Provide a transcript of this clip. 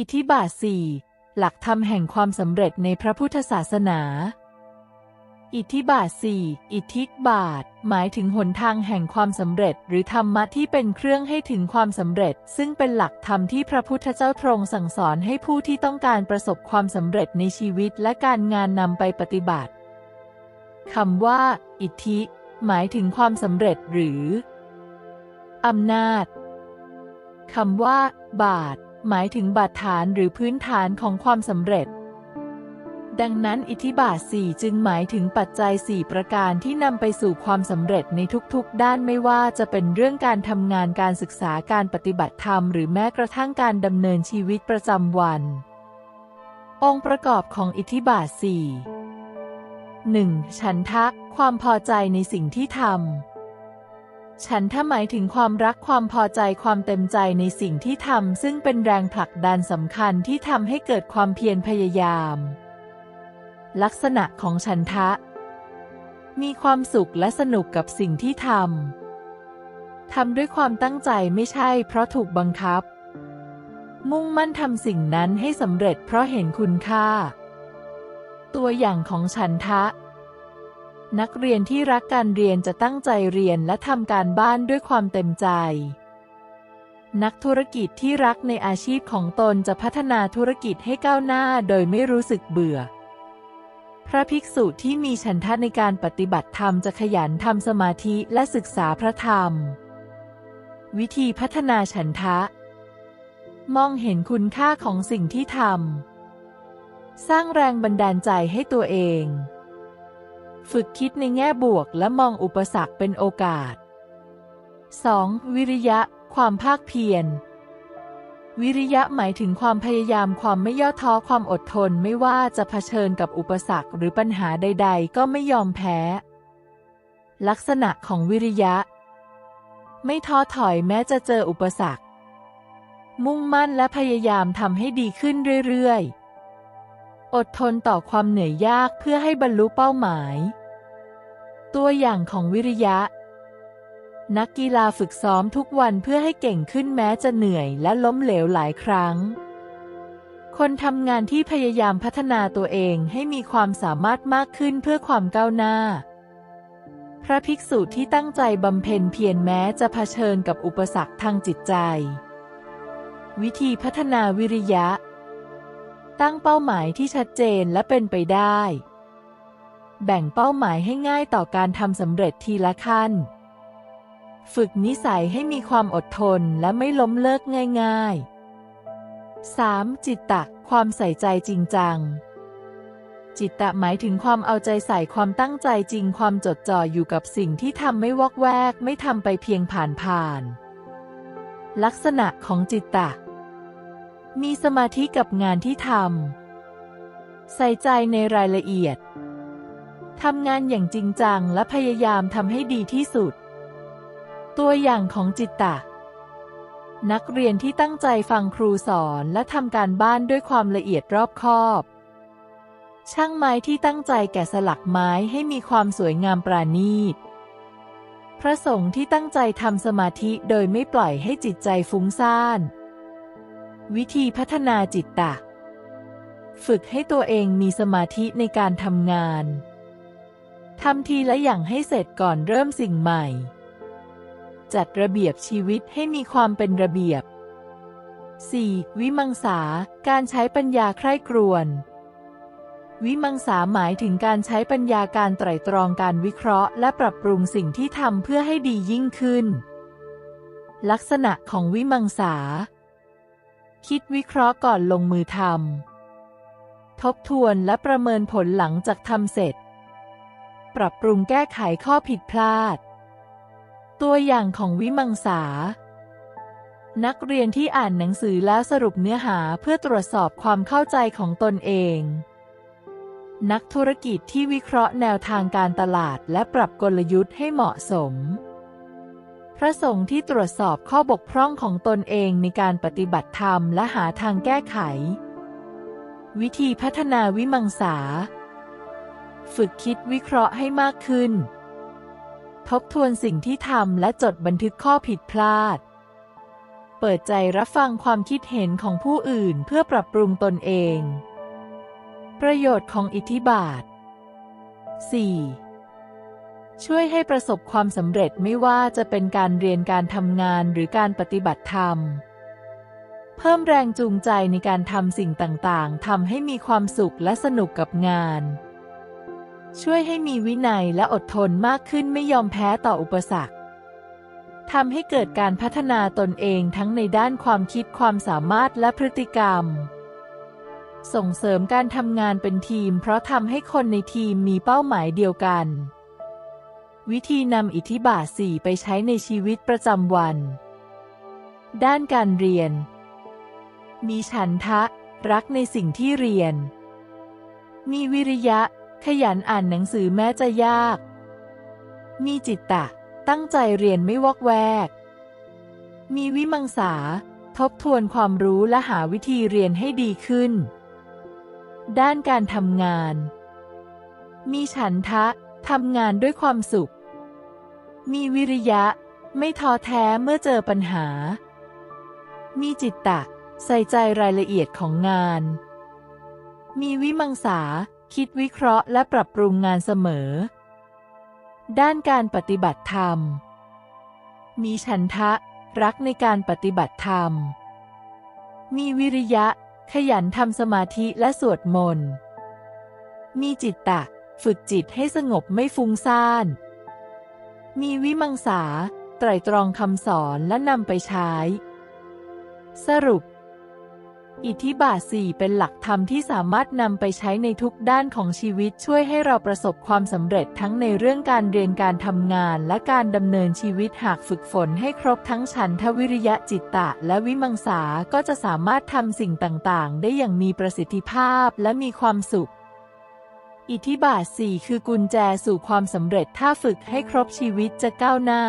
อิทธิบาทสี่หลักธรรมแห่งความสำเร็จในพระพุทธศาสนา อิทธิบาทสี่อิทธิบาท หมายถึงหนทางแห่งความสำเร็จ หรือธรรมะที่เป็นเครื่องให้ถึงความสำเร็จ ซึ่งเป็นหลักธรรมที่พระพุทธเจ้าทรงสั่งสอนให้ผู้ที่ต้องการประสบความสำเร็จในชีวิตและการงานนำไปปฏิบัติคำว่า อิทธิ หมายถึงความสำเร็จหรืออำนาจคำว่า บาท หมายถึงบาดฐานหรือพื้นฐานของความสำเร็จ ดังนั้นอิทธิบาทสี่จึงหมายถึงปัจจัยสี่ประการที่นำไปสู่ความสำเร็จในทุกๆ ด้านไม่ว่าจะเป็นเรื่องการทำงานการศึกษาการปฏิบัติธรรมหรือแม้กระทั่งการดำเนินชีวิตประจำวัน องค์ประกอบของอิทธิบาทสี่ 1. ฉันทะความพอใจในสิ่งที่ทำ ฉันทะหมายถึงความรักความพอใจความเต็มใจในสิ่งที่ทำซึ่งเป็นแรงผลักดันสำคัญที่ทำให้เกิดความเพียรพยายาม ลักษณะของฉันทะ มีความสุขและสนุกกับสิ่งที่ทำทำด้วยความตั้งใจไม่ใช่เพราะถูกบังคับ มุ่งมั่นทำสิ่งนั้นให้สำเร็จเพราะเห็นคุณค่า ตัวอย่างของฉันทะ นักเรียนที่รักการเรียนจะตั้งใจเรียนและทำการบ้านด้วยความเต็มใจ นักธุรกิจที่รักในอาชีพของตนจะพัฒนาธุรกิจให้ก้าวหน้าโดยไม่รู้สึกเบื่อ พระภิกษุที่มีฉันทะในการปฏิบัติธรรมจะขยันทำสมาธิและศึกษาพระธรรม วิธีพัฒนาฉันทะ มองเห็นคุณค่าของสิ่งที่ทำ สร้างแรงบันดาลใจให้ตัวเอง ฝึกคิดในแง่บวกและมองอุปสรรคเป็นโอกาส 2. วิริยะ ความภาคเพียร วิริยะหมายถึงความพยายามความไม่ย่อท้อความอดทนไม่ว่าจะเผชิญกับอุปสรรคหรือปัญหาใด ๆ ก็ไม่ยอมแพ้ ลักษณะของวิริยะ ไม่ท้อถอยแม้จะเจออุปสรรค มุ่งมั่นและพยายามทำให้ดีขึ้นเรื่อยๆ อดทนต่อความเหนื่อยยากเพื่อให้บรรลุเป้าหมาย ตัวอย่างของวิริยะ นักกีฬาฝึกซ้อมทุกวันเพื่อให้เก่งขึ้นแม้จะเหนื่อยและล้มเหลวหลายครั้ง คนทำงานที่พยายามพัฒนาตัวเองให้มีความสามารถมากขึ้นเพื่อความก้าวหน้า พระภิกษุที่ตั้งใจบำเพ็ญเพียรแม้จะเผชิญกับอุปสรรคทางจิตใจ วิธีพัฒนาวิริยะ ตั้งเป้าหมายที่ชัดเจนและเป็นไปได้ แบ่งเป้าหมายให้ง่ายต่อการทำสำเร็จทีละขั้น ฝึกนิสัยให้มีความอดทนและไม่ล้มเลิกง่าย ๆ 3. จิตตะ ความใส่ใจจริงจัง จิตตะหมายถึงความเอาใจใส่ความตั้งใจจริงความจดจ่ออยู่กับสิ่งที่ทำไม่วอกแวก ไม่ทำไปเพียงผ่านผ่าน ลักษณะของจิตตะ มีสมาธิกับงานที่ทำใส่ใจในรายละเอียด ทำงานอย่างจริงจังและพยายามทำให้ดีที่สุด ตัวอย่างของจิตตะ นักเรียนที่ตั้งใจฟังครูสอนและทำการบ้านด้วยความละเอียดรอบคอบ ช่างไม้ที่ตั้งใจแกะสลักไม้ให้มีความสวยงามปราณีต พระสงฆ์ที่ตั้งใจทำสมาธิโดยไม่ปล่อยให้จิตใจฟุ้งซ่าน วิธีพัฒนาจิตตะ ฝึกให้ตัวเองมีสมาธิในการทำงาน ทำทีละอย่างให้เสร็จก่อนเริ่มสิ่งใหม่ จัดระเบียบชีวิตให้มีความเป็นระเบียบ 4. วิมังสา การใช้ปัญญาใคร่ครวญวิมังสาหมายถึงการใช้ปัญญาการไตร่ตรองการวิเคราะห์ และปรับปรุงสิ่งที่ทำเพื่อให้ดียิ่งขึ้น ลักษณะของวิมังสา คิดวิเคราะห์ก่อนลงมือทำ ทบทวนและประเมินผลหลังจากทำเสร็จ ปรับปรุงแก้ไขข้อผิดพลาด ตัวอย่างของวิมังสา นักเรียนที่อ่านหนังสือแล้วสรุปเนื้อหาเพื่อตรวจสอบความเข้าใจของตนเอง นักธุรกิจที่วิเคราะห์แนวทางการตลาดและปรับกลยุทธ์ให้เหมาะสม พระสงฆ์ที่ตรวจสอบข้อบกพร่องของตนเองในการปฏิบัติธรรมและหาทางแก้ไข วิธีพัฒนาวิมังสา ฝึกคิดวิเคราะห์ให้มากขึ้น ทบทวนสิ่งที่ทำและจดบันทึกข้อผิดพลาด เปิดใจรับฟังความคิดเห็นของผู้อื่นเพื่อปรับปรุงตนเอง ประโยชน์ของอิทธิบาท 4. ช่วยให้ประสบความสำเร็จไม่ว่าจะเป็นการเรียนการทำงานหรือการปฏิบัติธรรม เพิ่มแรงจูงใจในการทำสิ่งต่าง ๆ ทำให้มีความสุขและสนุกกับงาน ช่วยให้มีวินัยและอดทนมากขึ้นไม่ยอมแพ้ต่ออุปสรรคทำให้เกิดการพัฒนาตนเองทั้งในด้านความคิดความสามารถและพฤติกรรม ส่งเสริมการทำงานเป็นทีม เพราะทำให้คนในทีมมีเป้าหมายเดียวกัน วิธีนำอิทธิบาทสี่ไปใช้ในชีวิตประจำวัน ด้านการเรียน มีฉันทะ รักในสิ่งที่เรียน มีวิริยะ ขยันอ่านหนังสือแม้จะยาก มีจิตตะ ตั้งใจเรียนไม่วอกแวก มีวิมังสา ทบทวนความรู้และหาวิธีเรียนให้ดีขึ้น ด้านการทำงาน มีฉันทะ ทำงานด้วยความสุข มีวิริยะ ไม่ท้อแท้เมื่อเจอปัญหา มีจิตตะ ใส่ใจรายละเอียดของงาน มีวิมังสา คิดวิเคราะห์และปรับปรุงงานเสมอ ด้านการปฏิบัติธรรม มีฉันทะ รักในการปฏิบัติธรรม มีวิริยะ ขยันทำสมาธิและสวดมนต์ มีจิตตะ ฝึกจิตให้สงบไม่ฟุ้งซ่าน มีวิมังสา ไตรตรองคำสอนและนำไปใช้ สรุป อิทธิบาทสี่เป็นหลักธรรมที่สามารถนำไปใช้ในทุกด้านของชีวิตช่วยให้เราประสบความสำเร็จทั้งในเรื่องการเรียนการทำงาน และการดำเนินชีวิตหากฝึกฝนให้ครบทั้งฉันทวิริยะจิตตะ และวิมังสาก็จะสามารถทำสิ่งต่างๆ ได้อย่างมีประสิทธิภาพและมีความสุข อิทธิบาทสี่คือกุญแจสู่ความสำเร็จถ้าฝึกให้ครบชีวิตจะก้าวหน้า